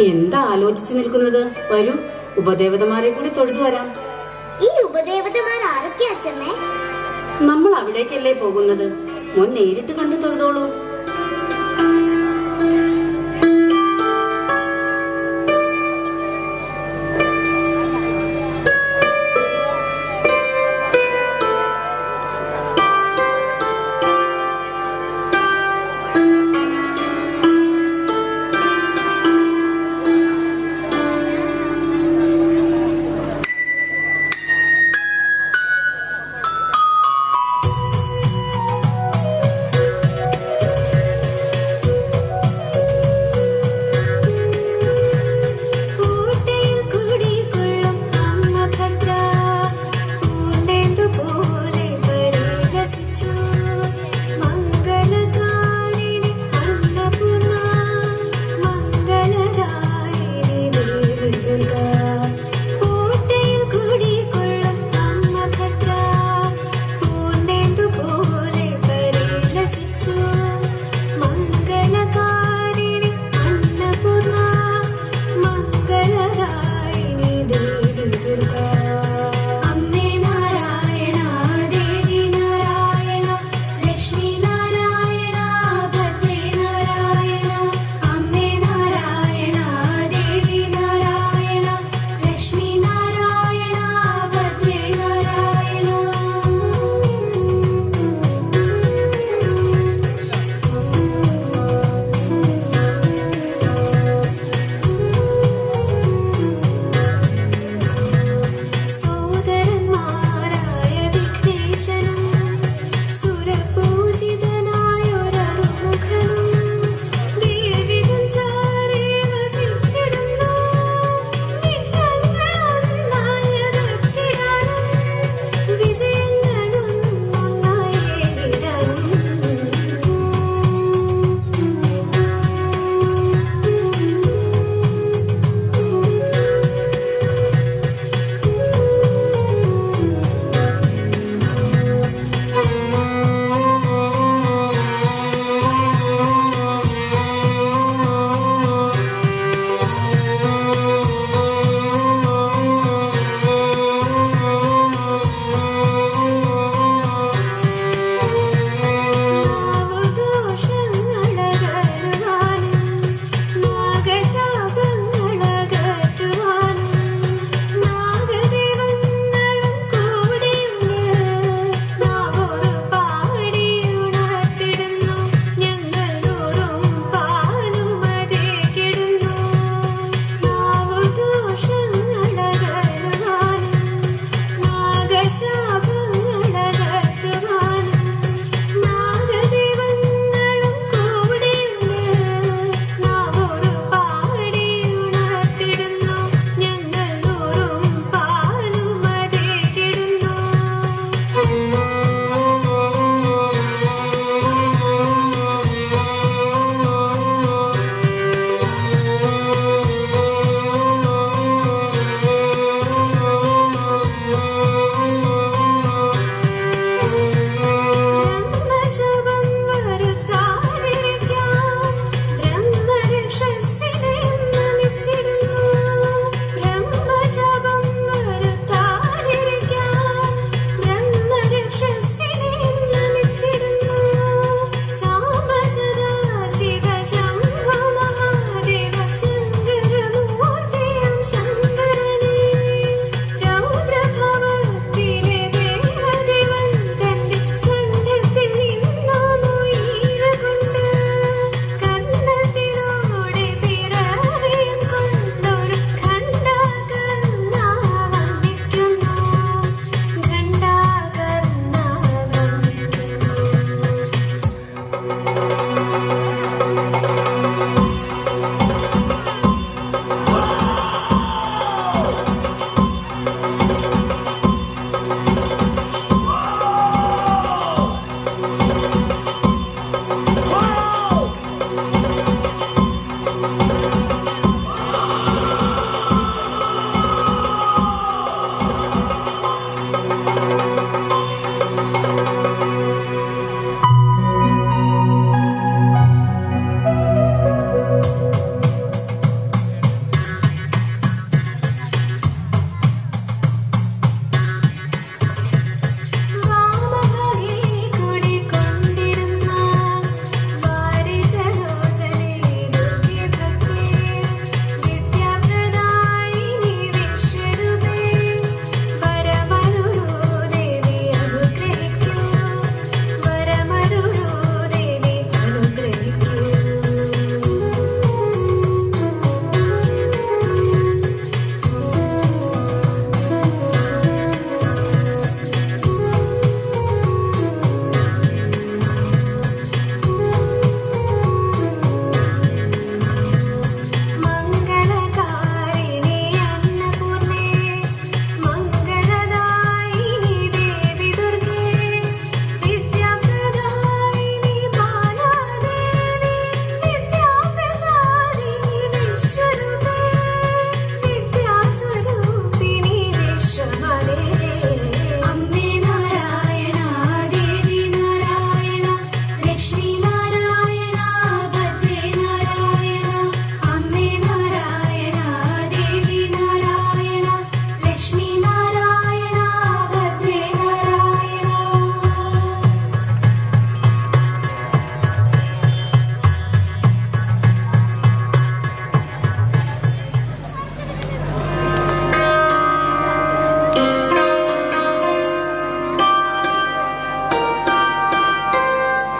എന്താ ആലോചിച്ചു നിൽക്കുന്നത്? വരൂ ഉപദേവതമാരെ കൂടി തൊഴുതു വരാം. ഈ ഉപദേവതമാർ ആരൊക്കെയാ നമ്മൾ അവിടേക്കല്ലേ പോകുന്നത്? മോൻ നേരിട്ട് കണ്ടു തൊഴുതോളൂ.